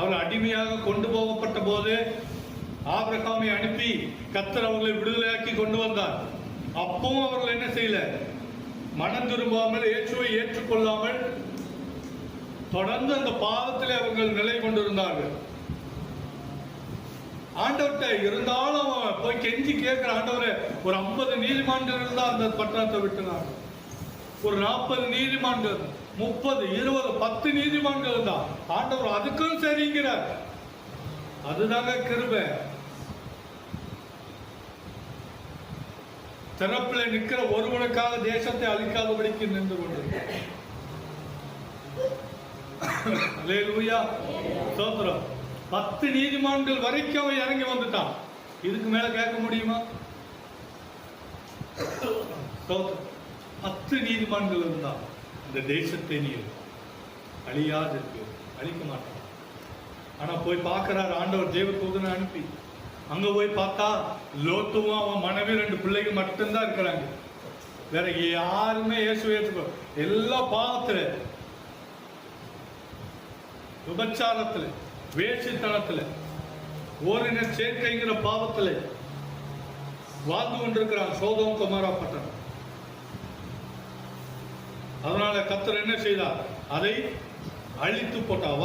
அவர் அடிமையாக கொண்டு போகப்பட்ட போது ஆபிரகாமை அனுப்பி கத்தர் அவர்களை விடுதலையாக்கி கொண்டு வந்தார். அப்பவும் அவர்கள் என்ன செய்யல? மனம் திரும்பாமல் ஏற்றுவை ஏற்றுக்கொள்ளாமல் தொடர்ந்து அந்த பாவத்திலே அவர்கள் நிலை கொண்டிருந்தார்கள். ஆண்டவர்கிட்ட இருந்தாலும் அவன் போய் கெஞ்சி கேட்கிற ஆண்டவரை ஒரு ஐம்பது நீதிமன்றம் இருந்தால் அந்த பட்டணத்தை விட்டுனாங்க ஒரு நாற்பது நீதிமான்கள் முப்பது இருபது பத்து நீதிமான்கள் தான். ஆண்டவர் அதுக்கும் சரிங்கிறார். அதுதாங்க கிருப. திறப்பில் நிற்கிற ஒருவனுக்காக தேசத்தை அழிக்காதபடிக்கு நின்று கொண்டு. பத்து நீதிமான்கள் வரைக்கும் அவன் இறங்கி வந்துட்டான். இதுக்கு மேல கேட்க முடியுமா? சோத்திரம் பத்து நீதிமான்கள் இருந்தான் இந்த தேசத்தை நீ அழியாது இருக்கு அழிக்க மாட்டான் ஆனா போய் பார்க்கிறார் ஆண்டவர் தேவ தூதனை அனுப்பி. அங்க போய் பார்த்தா லோத்துவும் அவன் மனைவி ரெண்டு பிள்ளைங்க மட்டும்தான் இருக்கிறாங்க. வேற யாருமே இயேசு ஏற்றுக்கோ எல்லா பாவத்துல விபச்சாரத்துல வேசித்தனத்துல ஓரின சேர்க்கைங்கிற பாவத்துல வாழ்ந்து கொண்டிருக்கிறான் சோதம் குமாரா பட்டணம். அதனால கத்தர் என்ன செய்தார்? அதை அழித்து போட்டார்.